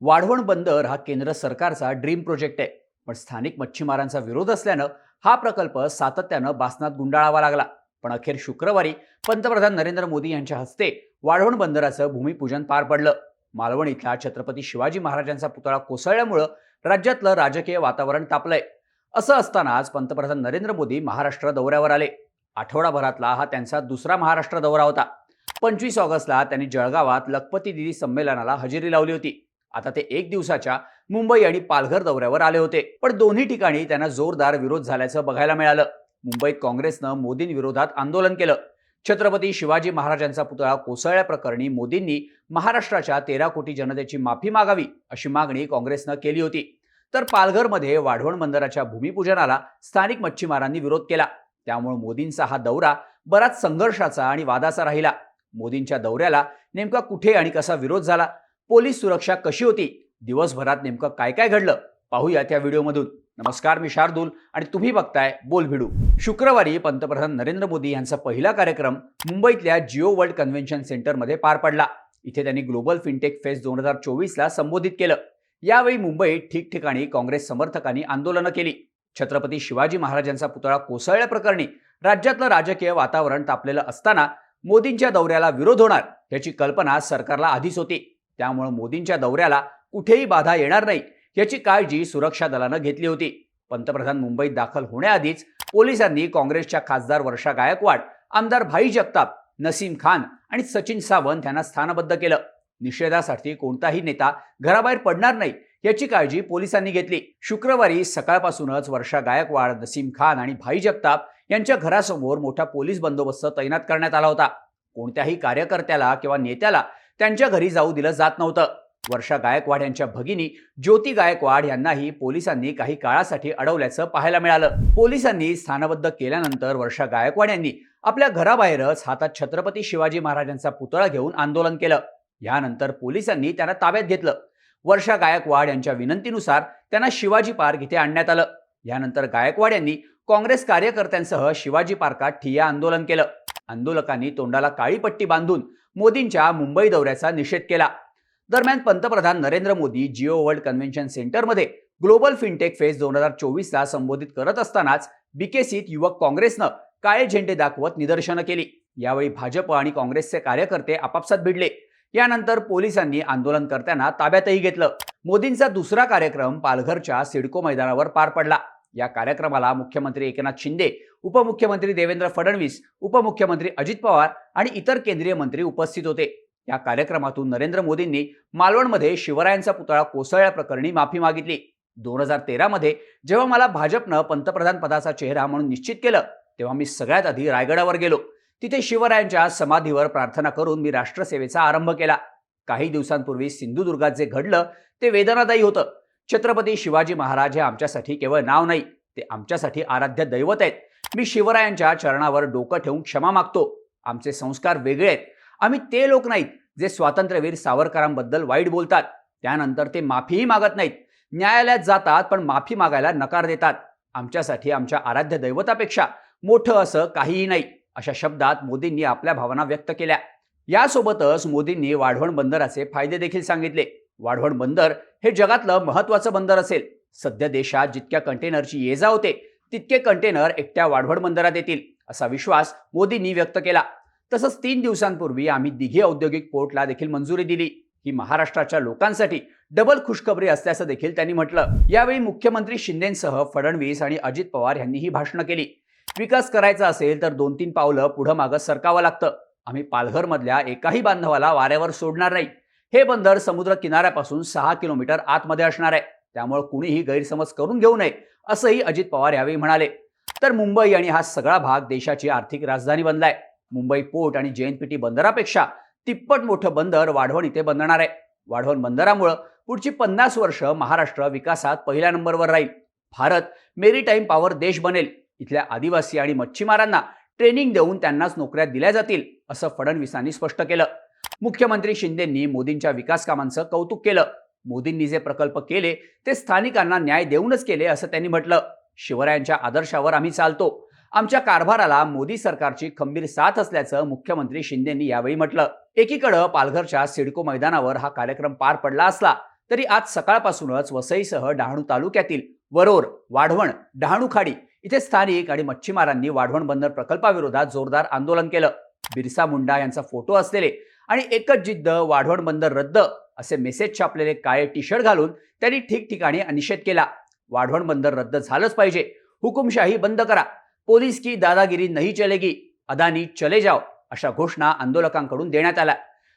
वाढवण बंदर हा केंद्र सरकारचा ड्रीम प्रोजेक्ट आहे. पण स्थानिक मच्छीमारांचा विरोध असल्यानं हा प्रकल्प सातत्यानं बासनात गुंडाळावा लागला. पण अखेर शुक्रवारी पंतप्रधान नरेंद्र मोदी यांच्या हस्ते वाढवण बंदराचं भूमिपूजन पार पडलं. मालवण इथला छत्रपती शिवाजी महाराजांचा पुतळा कोसळल्यामुळं राज्यातलं राजकीय वातावरण तापलंय. असं असतानाच पंतप्रधान नरेंद्र मोदी महाराष्ट्र दौऱ्यावर आले. आठवडाभरातला हा त्यांचा दुसरा महाराष्ट्र दौरा होता. पंचवीस ऑगस्टला त्यांनी जळगावात लखपती दिदी संमेलनाला हजेरी लावली होती. आता ते एक दिवसाच्या मुंबई आणि पालघर दौऱ्यावर आले होते. पण दोन्ही ठिकाणी त्यांना जोरदार विरोध झाल्याचं बघायला मिळालं. मुंबईत काँग्रेसनं मोदींविरोधात आंदोलन केलं. छत्रपती शिवाजी महाराजांचा पुतळा कोसळल्याप्रकरणी मोदींनी महाराष्ट्राच्या तेरा कोटी जनतेची माफी मागावी अशी मागणी काँग्रेसनं केली होती. तर पालघरमध्ये वाढवण बंदराच्या भूमिपूजनाला स्थानिक मच्छीमारांनी विरोध केला. त्यामुळे मोदींचा हा दौरा बराच संघर्षाचा आणि वादाचा राहिला. मोदींच्या दौऱ्याला नेमका कुठे आणि कसा विरोध झाला? पोलीस सुरक्षा कशी होती? दिवसभरात नेमकं काय काय घडलं? पाहूया त्या व्हिडिओमधून. नमस्कार मी शार्दूल आणि तुम्ही बघताय बोल भिडू. शुक्रवारी पंतप्रधान नरेंद्र मोदी यांचा पहिला कार्यक्रम मुंबईतल्या जिओ वर्ल्ड कन्व्हेन्शन सेंटरमध्ये पार पडला. इथे त्यांनी ग्लोबल फिनटेक फेस्ट दोन हजार चोवीसला संबोधित केलं. यावेळी मुंबईत ठिकठिकाणी काँग्रेस समर्थकांनी आंदोलनं केली. छत्रपती शिवाजी महाराजांचा पुतळा कोसळल्याप्रकरणी राज्यातलं राजकीय वातावरण तापलेलं असताना मोदींच्या दौऱ्याला विरोध होणार याची कल्पना सरकारला आधीच होती. त्यामुळे मोदींच्या दौऱ्याला कुठेही बाधा येणार नाही याची काळजी सुरक्षा दलानं घेतली होती. पंतप्रधान मुंबईत दाखल होण्याआधीच पोलिसांनी काँग्रेसच्या खासदार वर्षा गायकवाड आमदार भाई जगताप नसीम खान आणि सचिन सावंत यांना स्थानबद्ध केलं. निषेधासाठी कोणताही नेता घराबाहेर पडणार नाही याची काळजी पोलिसांनी घेतली. शुक्रवारी सकाळपासूनच वर्षा गायकवाड नसीम खान आणि भाई जगताप यांच्या घरासमोर मोठा पोलीस बंदोबस्त तैनात करण्यात आला होता. कोणत्याही कार्यकर्त्याला किंवा नेत्याला त्यांच्या घरी जाऊ दिलं जात नव्हतं. वर्षा गायकवाड यांच्या भगिनी ज्योती गायकवाड यांनाही पोलिसांनी काही काळासाठी अडवल्याचं पाहायला मिळालं. पोलिसांनी स्थानबद्ध केल्यानंतर वर्षा गायकवाड यांनी आपल्या घराबाहेरच हातात छत्रपती शिवाजी महाराजांचा पुतळा घेऊन आंदोलन केलं. यानंतर पोलिसांनी त्यांना ताब्यात घेतलं. वर्षा गायकवाड यांच्या विनंतीनुसार त्यांना शिवाजी पार्क इथे आणण्यात आलं. यानंतर गायकवाड यांनी काँग्रेस कार्यकर्त्यांसह शिवाजी पार्कात ठिय्या आंदोलन केलं. आंदोलकांनी तोंडाला काळी पट्टी बांधून मोदींच्या मुंबई दौऱ्याचा निषेध केला. दरम्यान पंतप्रधान नरेंद्र मोदी जिओ वर्ल्ड कन्व्हेन्शन सेंटरमध्ये ग्लोबल फिनटेक फेस दोन हजार चोवीसला संबोधित करत असतानाच बीकेसीत युवक काँग्रेसनं काळे झेंडे दाखवत निदर्शनं केली. यावेळी भाजप आणि काँग्रेसचे कार्यकर्ते आपापसात भिडले. यानंतर पोलिसांनी आंदोलनकर्त्यांना ताब्यातही घेतलं. मोदींचा दुसरा कार्यक्रम पालघरच्या सिडको मैदानावर पार पडला. या कार्यक्रमाला मुख्यमंत्री एकनाथ शिंदे उपमुख्यमंत्री देवेंद्र फडणवीस उपमुख्यमंत्री अजित पवार आणि इतर केंद्रीय मंत्री उपस्थित होते. या कार्यक्रमातून नरेंद्र मोदींनी मालवणमध्ये शिवरायांचा पुतळा कोसळल्याप्रकरणी माफी मागितली. दोन हजार तेरामध्ये जेव्हा मला भाजपनं पंतप्रधान पदाचा चेहरा म्हणून निश्चित केलं तेव्हा मी सगळ्यात आधी रायगडावर गेलो. तिथे शिवरायांच्या समाधीवर प्रार्थना करून मी राष्ट्रसेवेचा आरंभ केला. काही दिवसांपूर्वी सिंधुदुर्गात जे घडलं ते वेदनादायी होतं. छत्रपती शिवाजी महाराज हे आमच्यासाठी केवळ नाव नाही ते आमच्यासाठी आराध्य दैवत आहेत. मी शिवरायांच्या चरणावर डोकं ठेवून क्षमा मागतो. आमचे संस्कार वेगळे आहेत. आम्ही ते लोक नाहीत जे स्वातंत्र्यवीर सावरकरांबद्दल वाईट बोलतात. त्यानंतर ते माफीही मागत नाहीत. न्यायालयात जातात पण माफी मागायला नकार देतात. आमच्यासाठी आमच्या आराध्य दैवतापेक्षा मोठं असं काहीही नाही अशा शब्दात मोदींनी आपल्या भावना व्यक्त केल्या. यासोबतच मोदींनी वाढवण बंदराचे फायदे देखील सांगितले. वाढवण बंदर हे जगातलं महत्वाचं बंदर असेल. सध्या देशात जितक्या कंटेनरची ये जा होते तितके कंटेनर एकट्या वाढवड बंदरात येतील असा विश्वास मोदींनी व्यक्त केला. तसंच तीन दिवसांपूर्वी आम्ही दिघे औद्योगिक पोर्टला देखील मंजुरी दिली. ही महाराष्ट्राच्या लोकांसाठी डबल खुशखबरी असल्याचं देखील त्यांनी म्हटलं. यावेळी मुख्यमंत्री शिंदेसह फडणवीस आणि अजित पवार यांनी ही भाषणं केली. विकास करायचा असेल तर दोन तीन पावलं पुढं मागं सरकावं लागतं. आम्ही पालघरमधल्या एकाही बांधवाला वाऱ्यावर सोडणार नाही. हे बंदर समुद्र किनाऱ्यापासून सहा किलोमीटर आतमध्ये असणार आहे. त्यामुळे कुणीही गैरसमज करून घेऊ नये असंही अजित पवार यावेळी म्हणाले. तर मुंबई आणि हा सगळा भाग देशाची आर्थिक राजधानी बनलाय. मुंबई पोर्ट आणि जेएनपीटी बंदरापेक्षा तिप्पट मोठं बंदर वाढवण इथे बनणार आहे. वाढवण बंदरामुळं पुढची पन्नास वर्ष महाराष्ट्र विकासात पहिल्या नंबरवर राहील. भारत मेरीटाईम पॉवर देश बनेल. इथल्या आदिवासी आणि मच्छीमारांना ट्रेनिंग देऊन त्यांनाच नोकऱ्या दिल्या जातील असं फडणवीसांनी स्पष्ट केलं. मुख्यमंत्री शिंदेंनी मोदींच्या विकास कामांचं कौतुक केलं. मोदींनी जे प्रकल्प केले ते स्थानिकांना न्याय देऊनच केले असं त्यांनी म्हटलं. शिवरायांच्या आदर्शावर आम्ही चालतो. आमच्या कारभाराला मोदी सरकारची खंबीर साथ असल्याचं मुख्यमंत्री शिंदेंनी यावेळी म्हटलं. एकीकडं पालघरच्या सिडको मैदानावर हा कार्यक्रम पार पडला असला तरी आज सकाळपासूनच वसईसह डहाणू तालुक्यातील वरोर वाढवण डहाणू खाडी इथे स्थानिक आणि मच्छीमारांनी वाढवण बंदर प्रकल्पाविरोधात जोरदार आंदोलन केलं. बिरसा मुंडा यांचा फोटो असलेले आणि एकच जिद्द वाढवण बंदर रद्द असे मेसेज छापलेले काळे टी शर्ट घालून त्यांनी ठिकठिकाणी निषेध केला. वाढवण बंदर रद्द झालंच पाहिजे. हुकुमशाही बंद करा. पोलीस की दादागिरी नाही चलेगी. अदानी चले जाओ अशा घोषणा आंदोलकांकडून देण्यात आल्या.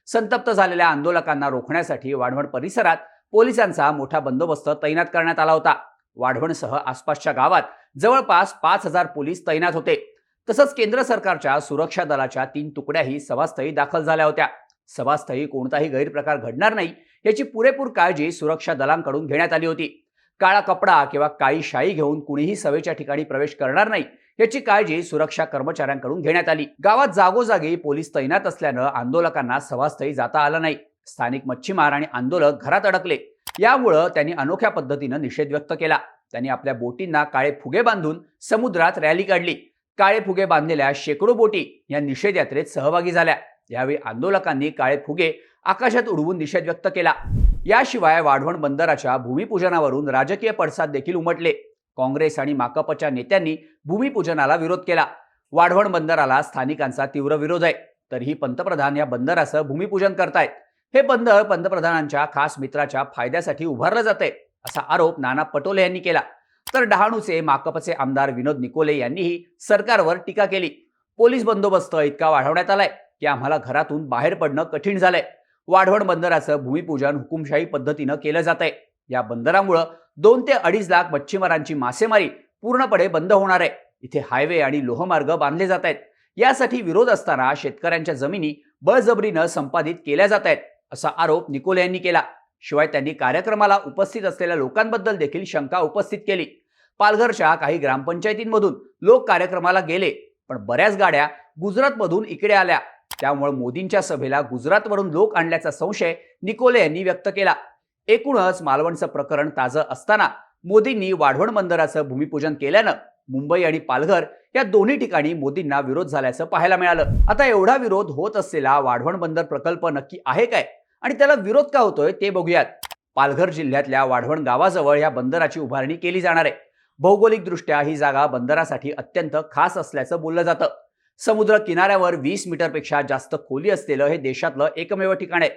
संतप्त झालेल्या आंदोलकांना रोखण्यासाठी वाढवण परिसरात पोलिसांचा मोठा बंदोबस्त तैनात करण्यात आला होता. वाढवणसह आसपासच्या गावात जवळपास पाच हजार पोलीस तैनात होते. तसंच केंद्र सरकारच्या सुरक्षा दलाच्या तीन तुकड्याही सभास्थळी दाखल झाल्या होत्या. सभास्थळी कोणताही गैरप्रकार घडणार नाही याची पुरेपूर काळजी सुरक्षा दलांकडून घेण्यात आली होती. काळा कपडा किंवा काळी शाई घेऊन कुणीही सभेच्या ठिकाणी प्रवेश करणार नाही याची काळजी सुरक्षा कर्मचाऱ्यांकडून घेण्यात आली. गावात जागोजागी पोलीस तैनात असल्यानं आंदोलकांना सभास्थळी जाता आलं नाही. स्थानिक मच्छीमार आणि आंदोलक घरात अडकले. यामुळं त्यांनी अनोख्या पद्धतीनं निषेध व्यक्त केला. त्यांनी आपल्या बोटींना काळे फुगे बांधून समुद्रात रॅली काढली. काळे फुगे बांधलेल्या शेकडो बोटी या निषेध यात्रेत सहभागी झाल्या. यावेळी आंदोलकांनी काळे फुगे आकाशात उडवून निषेध व्यक्त केला. याशिवाय वाढवण बंदराच्या भूमिपूजनावरून राजकीय पडसाद देखील उमटले. काँग्रेस आणि माकपच्या नेत्यांनी भूमिपूजनाला विरोध केला. वाढवण बंदराला स्थानिकांचा तीव्र विरोध आहे. तरीही पंतप्रधान या बंदराचं भूमिपूजन करतायत. हे बंदर पंतप्रधानांच्या खास मित्राच्या फायद्यासाठी उभारलं जाते असा आरोप नाना पटोले यांनी केला. तर डहाणूचे माकपचे आमदार विनोद निकोले यांनीही सरकारवर टीका केली. पोलीस बंदोबस्त इतका वाढवण्यात आलाय. की आम्हाला घरातून बाहेर पडणं कठीण झालंय. वाढवण बंदराचं भूमिपूजन हुकुमशाही पद्धतीनं केलं जात आहे या बंदरामुळं दोन ते अडीच लाख मच्छीमारांची मासेमारी पूर्णपणे बंद होणार आहे. इथे हायवे आणि लोहमार्ग बांधले जात आहेत. यासाठी विरोध असताना शेतकऱ्यांच्या जमिनी बळजबरीनं संपादित केल्या जात आहेत असा आरोप निकोले यांनी केला. शिवाय त्यांनी कार्यक्रमाला उपस्थित असलेल्या लोकांबद्दल देखील शंका उपस्थित केली. पालघरच्या काही ग्रामपंचायतींमधून लोक कार्यक्रमाला गेले पण बऱ्याच गाड्या गुजरातमधून इकडे आल्या. त्यामुळे मोदींच्या सभेला गुजरातवरून लोक आणल्याचा संशय निकोले यांनी व्यक्त केला. एकूणच मालवणचं प्रकरण ताजं असताना मोदींनी वाढवण बंदराचं भूमिपूजन केल्यानं मुंबई आणि पालघर या दोन्ही ठिकाणी मोदींना विरोध झाल्याचं पाहायला मिळालं. आता एवढा विरोध होत असलेला वाढवण बंदर प्रकल्प नक्की आहे काय? आणि त्याला विरोध का होतोय ते बघूयात. पालघर जिल्ह्यातल्या वाढवण गावाजवळ या बंदराची उभारणी केली जाणार आहे. भौगोलिकदृष्ट्या ही जागा बंदरासाठी अत्यंत खास असल्याचं बोललं जातं. समुद्र किनाऱ्यावर वीस मीटरपेक्षा जास्त खोली असलेलं हे देशातलं एकमेव ठिकाण आहे.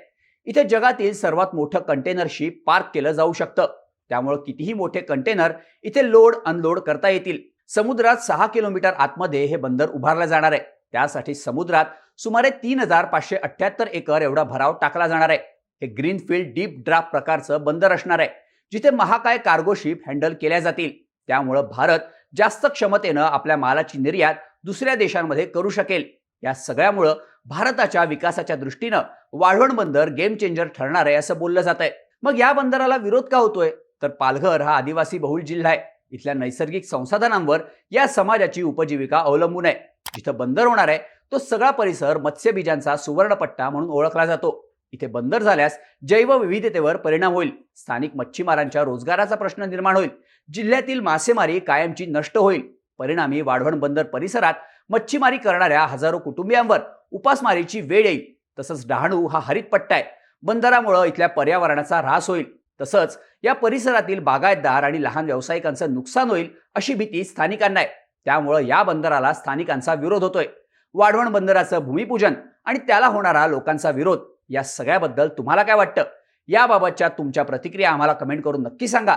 इथे जगातील सर्वात मोठं कंटेनरशिप पार्क केलं जाऊ शकतं. त्यामुळं कितीही मोठे कंटेनर इथे लोड अनलोड करता येतील. समुद्रात सहा किलोमीटर आतमध्ये हे बंदर उभारलं जाणार आहे. त्यासाठी समुद्रात सुमारे तीन हजार पाचशे अठ्याहत्तर एकर एवढा भराव टाकला जाणार आहे. हे ग्रीनफील्ड डीप ड्राफ्ट प्रकारचं बंदर असणार आहे जिथे महाकाय कार्गो शिप हँडल केल्या जातील. त्यामुळं भारत जास्त क्षमतेनं आपल्या मालाची निर्यात दुसऱ्या देशांमध्ये करू शकेल. या सगळ्यामुळं भारताच्या विकासाच्या दृष्टीनं वाढवण बंदर गेम चेंजर ठरणार आहे असं बोललं जात आहे मग या बंदराला विरोध का होतोय? तर पालघर हा आदिवासी बहुल जिल्हा आहे. इथल्या नैसर्गिक संसाधनांवर या समाजाची उपजीविका अवलंबून आहे. जिथं बंदर होणार आहे तो सगळा परिसर मत्स्यबीजांचा सुवर्णपट्टा म्हणून ओळखला जातो. इथे बंदर झाल्यास जैवविविधतेवर परिणाम होईल. स्थानिक मच्छीमारांच्या रोजगाराचा प्रश्न निर्माण होईल. जिल्ह्यातील मासेमारी कायमची नष्ट होईल. परिणामी वाढवण बंदर परिसरात मच्छीमारी करणाऱ्या हजारो कुटुंबियांवर उपासमारीची वेळ येईल. तसंच डहाणू हा हरित पट्टा आहे. बंदरामुळं इथल्या पर्यावरणाचा ऱ्हास होईल. तसंच या परिसरातील बागायतदार आणि लहान व्यावसायिकांचं नुकसान होईल अशी भीती स्थानिकांना आहे. त्यामुळं या बंदराला स्थानिकांचा विरोध होतोय. वाढवण बंदराचं भूमिपूजन आणि त्याला होणारा लोकांचा विरोध या सगळ्याबद्दल तुम्हाला काय वाटतं? याबाबतच्या तुमच्या प्रतिक्रिया आम्हाला कमेंट करून नक्की सांगा.